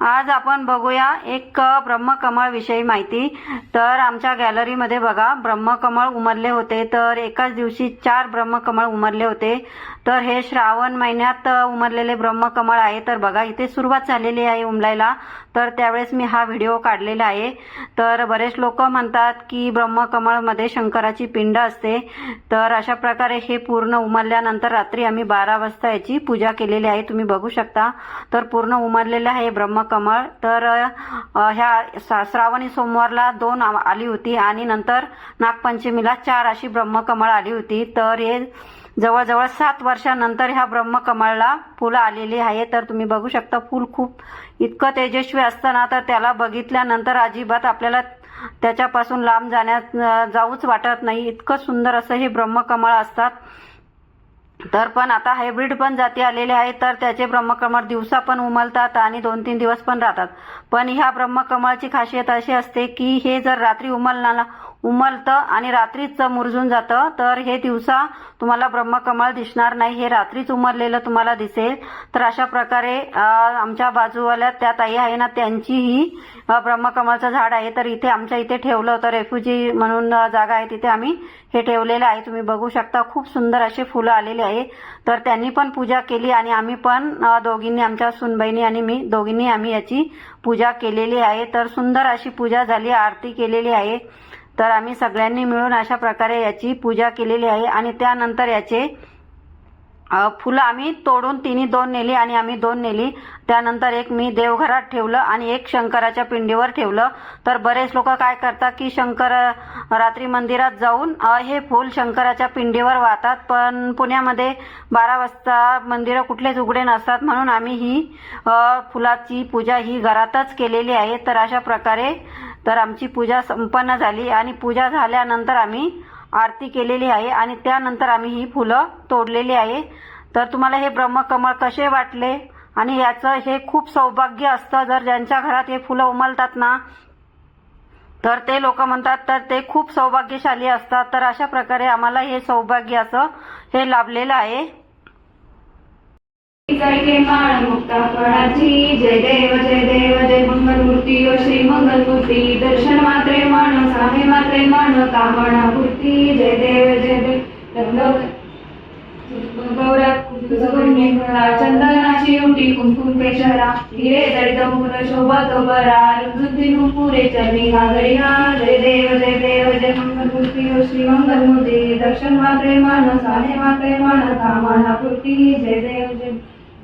आज आपण बघूया एक ब्रह्मकमळ विषयी माहिती. तर आमच्या गॅलरीमध्ये बघा ब्रह्मकमळ उमरले होते. तर एकाच दिवशी चार ब्रह्मकमळ उमरले होते. तर हे श्रावण महिन्यात उमरलेले ब्रह्मकमळ आहे. तर बघा इथे सुरुवात झालेली आहे उमलायला. तर त्यावेळेस मी हा व्हिडिओ काढलेला आहे. तर बरेच लोक म्हणतात की ब्रह्मकमळमध्ये शंकराची पिंड असते. तर अशा प्रकारे हे पूर्ण उमरल्यानंतर रात्री आम्ही बारा वाजता याची पूजा केलेली आहे. तुम्ही बघू शकता. तर पूर्ण उमरलेलं आहे ब्रह्मकमळ तर ह्या सा- श्रावणी सोमवारला दोन आली होती आणि नंतर नागपंचमीला चार अशी ब्रह्मकमळ आली होती. तर हे जवळजवळ सात वर्षानंतर ह्या ब्रह्मकमळला फुलं आलेली आहे. तर तुम्ही बघू शकता फूल खूप इतकं तेजस्वी असताना तर त्याला बघितल्यानंतर अजिबात आपल्याला त्याच्यापासून लांब जाण्यात जाऊच वाटत नाही. इतकं सुंदर असं हे ब्रह्मकमळ असतात. तर पण आता हायब्रिड पण जाती आलेले आहेत तर त्याचे ब्रह्मकमळ दिवसा पण उमलतात आणि दोन तीन दिवस पण राहतात. पण ह्या ब्रह्मकमळची खासियत अशी असते की हे जर रात्री उमलणार उमलतं आणि रात्रीच मुरजून जातं तर हे दिवसा तुम्हाला ब्रह्मकमळ दिसणार नाही. हे रात्रीच उमरलेलं तुम्हाला दिसेल. तर अशा प्रकारे आमच्या बाजूवाल्या त्या ताई आहे ना त्यांचीही ब्रह्मकमळचं झाड आहे. तर इथे आमच्या इथे ठेवलं होतं रेफ्युजी म्हणून जागा आहे तिथे आम्ही हे ठेवलेलं आहे. तुम्ही बघू शकता खूप सुंदर असे फुलं आलेले आहे. तर त्यांनी पण पूजा केली आणि आम्ही पण दोघींनी आमच्या सुनबाईनी आणि मी दोघींनी आम्ही याची पूजा केलेली आहे. तर सुंदर अशी पूजा झाली आरती केलेली आहे. तर आम्ही सगळ्यांनी मिळून अशा प्रकारे याची पूजा केलेली आहे आणि त्यानंतर याचे फुलं आम्ही तोडून तिन्ही दोन नेली आणि आम्ही दोन नेली. त्यानंतर एक मी देवघरात ठेवलं आणि एक शंकराच्या पिंडीवर ठेवलं. तर बरेच लोक काय करतात की शंकर रात्री मंदिरात जाऊन हे फूल शंकराच्या पिंडीवर वाहतात. पण पुण्यामध्ये बारा वाजता मंदिरं कुठलेच उघडे नसतात म्हणून आम्ही ही फुलाची पूजा ही घरातच केलेली आहे. तर अशा प्रकारे तर आमची पूजा संपन्न झाली आणि पूजा झाल्यानंतर आम्ही आरती केलेली आहे आणि त्यानंतर आम्ही ही फुलं तोडलेली आहे. तर तुम्हाला हे ब्रह्मकमळ कसे वाटले? आणि याचं हे खूप सौभाग्य असतं जर ज्यांच्या घरात हे फुलं उमलतात ना तर ते लोक म्हणतात तर ते खूप सौभाग्यशाली असतात. तर अशा प्रकारे आम्हाला हे सौभाग्य असं हे लाभलेलं आहे. जय देव जय देव जय मंगलमूर्ती मंगलमूर्ती दर्शन मात्रे मान स्वामी मात्रे मान कामना पूर्ती जय देव जय देव। गौरा चंदनाची उटी कुंकुम पेशरा हिरे जडित मुकुट शोभत बरा रुद्धी नुपुरे चरणी घागरी जय देव जय देव जय मंगलमूर्ती ओ श्री मंगलमूर्ती दर्शन मात्रे मान स्वामी मात्रे मान कामना पूर्ती जय देव जय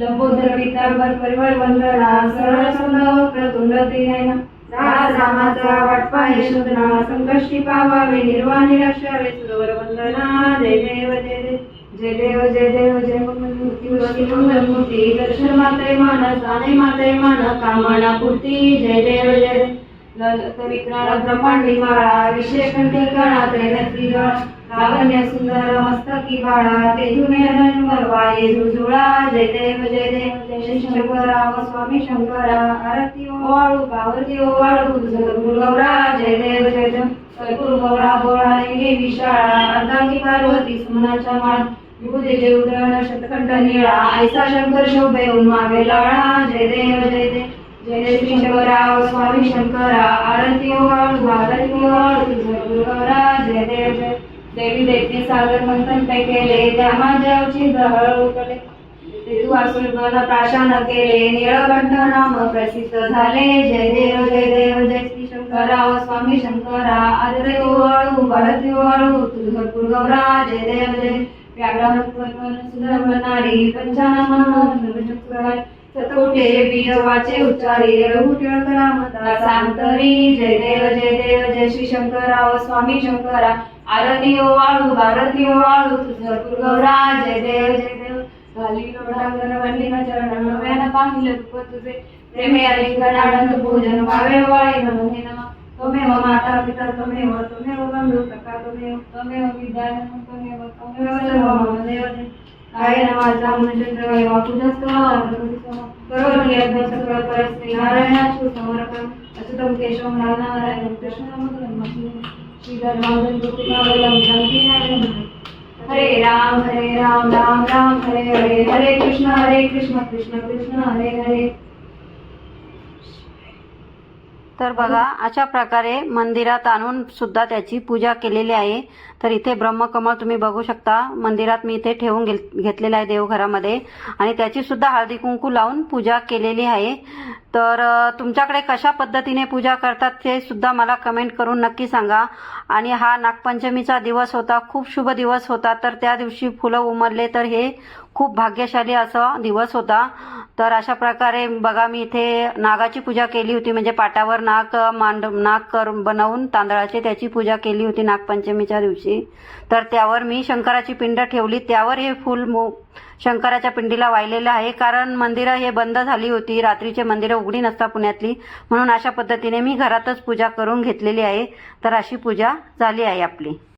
लंबोदर पितांबर परिवार वंदना सरळ सुंदर प्रतुंड त्रिनयना। रामाचा वाटपा यशोधना संकष्टी पावावे निर्वा रक्षावे सुरवर वंदना जय देव जय देव जय देव जय देव जय मंगलमूर्ती मंगलमूर्ती दर्शन माते मान साने माते मान कामना पूर्ती जय देव जय देव. ललित ब्रह्मांडी लावण्य सुंदर मस्तकी बाळा तेजुने धन्वर जय देव जय देव जय शंकरा स्वामी शंकरा आरती ओवाळू पावती ओवाळू गौरा जय देव जय देव सद्गुरु गौरा बोळा लेंगे विशाळा अर्धांगी पार्वती सुमनाच्या माळ विभूती देवद्रण शतकंठ निळा ऐसा शंकर शोभे उन्मावे लाळा जय देव जय देव जय जय स्वामी शंकरा आरती ओवाळू आरती ओवाळू जगद्गुरु गौरा जय देव जय देवी दैत्य सागर मंथन पे केले त्या माझ्यावची दहळ उकले. ते तू असुरगण प्राशन केले निळकंठ नाम प्रसिद्ध झाले. जय देव जय देव जय श्री शंकरा स्वामी शंकरा आरती ओवाळू भारती ओवाळू तुझ भरपूर गौरा जय. देव जय व्याघ्र सुंदर नारी पंचानन सतोटे बीज वाचे उच्चारी रघु टिळकरा मता सांतरी जय देव जय देव जय श्री शंकरा व स्वामी शंकरा आरती ओवाळू भारती ओवाळू तुझ गौरा जय देव जय देव. घाली लोटांगण वल्लीन चरण नव्यानं पाहिलं रूप तुझे प्रेमे अलिंगन आनंद पूजन व्हावे वाळे नमोहे नमः. त्वमेव माता पिता त्वमेव परस्मै नारायणाचु समर्पण अच्युतं केशवं नारायणं कृष्णं मधुरं श्रीधर्मावलं गोपीनावलं जानकीनारायणं हरे राम हरे राम राम राम हरे हरे. हरे कृष्ण हरे कृष्ण कृष्ण कृष्ण हरे हरे. तर बघा अशा प्रकारे मंदिरात आणून सुद्धा त्याची पूजा केलेली आहे. तर इथे ब्रह्मकमळ तुम्ही बघू शकता. मंदिरात मी इथे ठेवून घेल- घेतलेलं आहे देवघरामध्ये. आणि त्याची सुद्धा हळदी कुंकू लावून पूजा केलेली आहे. तर तुमच्याकडे कशा पद्धतीने पूजा करतात ते सुद्धा मला कमेंट करून नक्की सांगा. आणि हा नागपंचमीचा दिवस होता खूप शुभ दिवस होता. तर त्या दिवशी फुलं उमरले तर हे खूप भाग्यशाली असा दिवस होता. तर अशा प्रकारे बघा मी इथे नागाची पूजा केली होती. म्हणजे पाटावर नाग मांड नाग कर बनवून तांदळाचे त्याची पूजा केली होती नागपंचमीच्या दिवशी. तर त्यावर मी शंकराची पिंड ठेवली. त्यावर हे फूल मो शंकराच्या पिंडीला वाहिलेलं आहे. कारण मंदिरं हे बंद झाली होती. रात्रीचे मंदिरं उघडी नसता पुण्यातली. म्हणून अशा पद्धतीने मी घरातच पूजा करून घेतलेली आहे. तर अशी पूजा झाली आहे आपली.